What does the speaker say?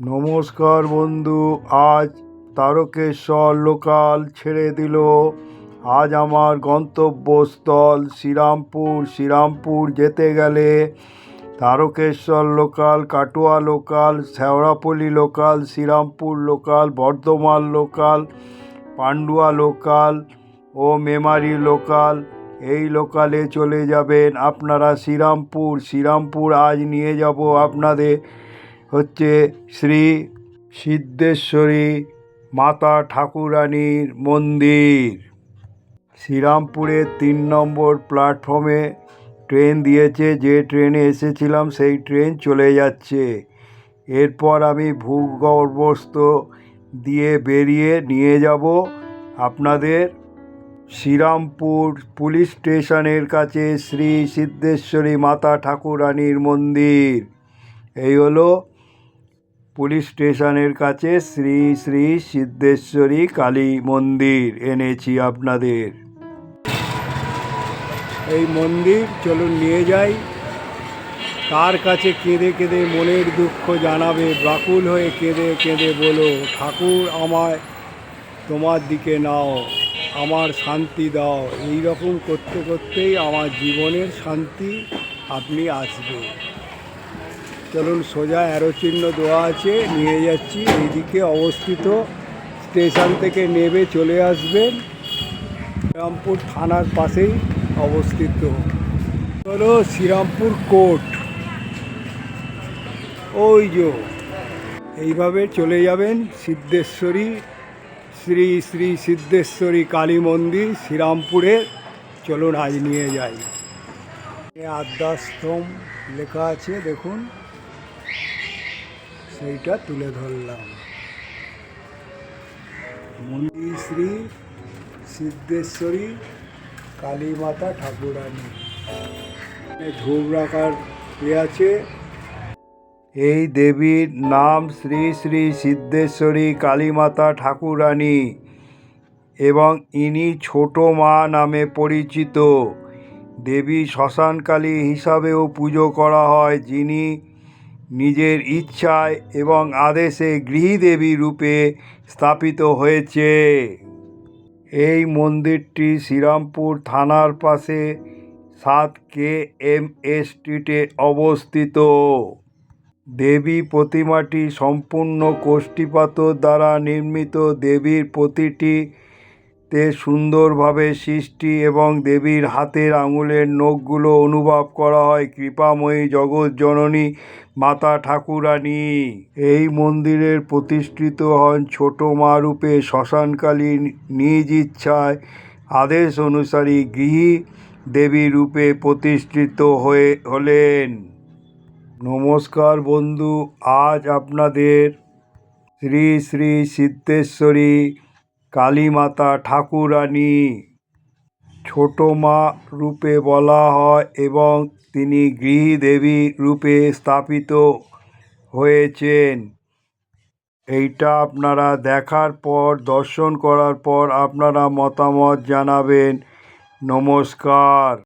নমস্কার বন্ধু, আজ তারকেশ্বর লোকাল ছেড়ে দিল। আজ আমার গন্তব্যস্থল শ্রীরামপুর শ্রীরামপুর যেতে গেলে Tarakeswar local, Katwa local Sheoraphuli local, Shrirampur local, Bardhaman local, Pandua local ও মেমারি লোকাল এই লোকালে চলে যাবেন। আপনারা শ্রীরামপুর শ্রীরামপুর আজ নিয়ে যাব আপনাদের হচ্ছে শ্রী সিদ্ধেশ্বরী মাতা ঠাকুরানীর মন্দির। শ্রীরামপুরের তিন নম্বর প্ল্যাটফর্মে ট্রেন দিয়েছে। যে ট্রেনে এসেছিলাম, সেই ট্রেন চলে যাচ্ছে। এরপর আমি ভূগর্ভস্থ দিয়ে বেরিয়ে নিয়ে যাব আপনাদের শ্রীরামপুর পুলিশ স্টেশনের কাছে শ্রী সিদ্ধেশ্বরী মাতা ঠাকুরানীর মন্দির। এই হলো পুলিশ স্টেশনের কাছে শ্রী শ্রী সিদ্ধেশ্বরী কালী মন্দির এনেছি আপনাদের। এই মন্দির চলুন নিয়ে যাই। তার কাছে কেঁদে কেঁদে মনের দুঃখ জানাবে, ব্যাকুল হয়ে কেঁদে কেঁদে বলো, ঠাকুর আমায় তোমার দিকে নাও, আমার শান্তি দাও। এই রকম করতে করতেই আমার জীবনের শান্তি আপনি আসবে। চলুন সোজা অ্যারো চিহ্ন দেওয়া আছে, নিয়ে যাচ্ছি। এইদিকে অবস্থিত স্টেশন থেকে নেবে চলে আসবেন। শ্রীরামপুর থানার পাশেই অবস্থিত। হলো শ্রীরামপুর কোর্ট। ওই যে, এইভাবে চলে যাবেন সিদ্ধেশ্বরী, শ্রী শ্রী সিদ্ধেশ্বরী কালী মন্দির শ্রীরামপুরে। চলুন আজ নিয়ে যাই। আদ্যাশ্রম লেখা আছে, দেখুন। সেইটা তুলে ধরলাম। মন্দির সিদ্ধেশ্বরী কালী মাতা ঠাকুরানী ধূপ রাখার এ আছে। এই দেবীর নাম শ্রী শ্রী সিদ্ধেশ্বরী, কালীমাতা ঠাকুরানী এবং ইনি ছোট মা নামে পরিচিত। দেবী শ্মশানকালী হিসাবেও পুজো করা হয়, যিনি নিজের ইচ্ছায় এবং আদেশে গৃহীদেবী রূপে স্থাপিত হয়েছে। এই মন্দিরটি শ্রীরামপুর থানার পাশে সাত কে এম এ স্ট্রিটে অবস্থিত। দেবী প্রতিমাটি সম্পূর্ণ কোষ্ঠীপাথর দ্বারা নির্মিত। দেবীর প্রতিটিতে সুন্দরভাবে সৃষ্টি এবং দেবীর হাতের আঙুলের নখগুলো অনুভব করা হয়। কৃপাময়ী জগৎ জননী মাতা ঠাকুরানী, এই মন্দিরের প্রতিষ্ঠিত হন ছোট মা রূপে শ্মশানকালী নিজ ইচ্ছায়। আদেশ অনুসারী গৃহী দেবী রূপে প্রতিষ্ঠিত হয়ে হলেন। নমস্কার বন্ধু, আজ আপনাদের শ্রী শ্রী সিদ্ধেশ্বরী কালীমাতা ঠাকুরানী। ছোট মা রূপে বলা হয় এবং তিনি গৃহদেবী রূপে স্থাপিত হয়েছেন। এইটা আপনারা দেখার পর, দর্শন করার পর আপনারা মতামত জানাবেন। নমস্কার।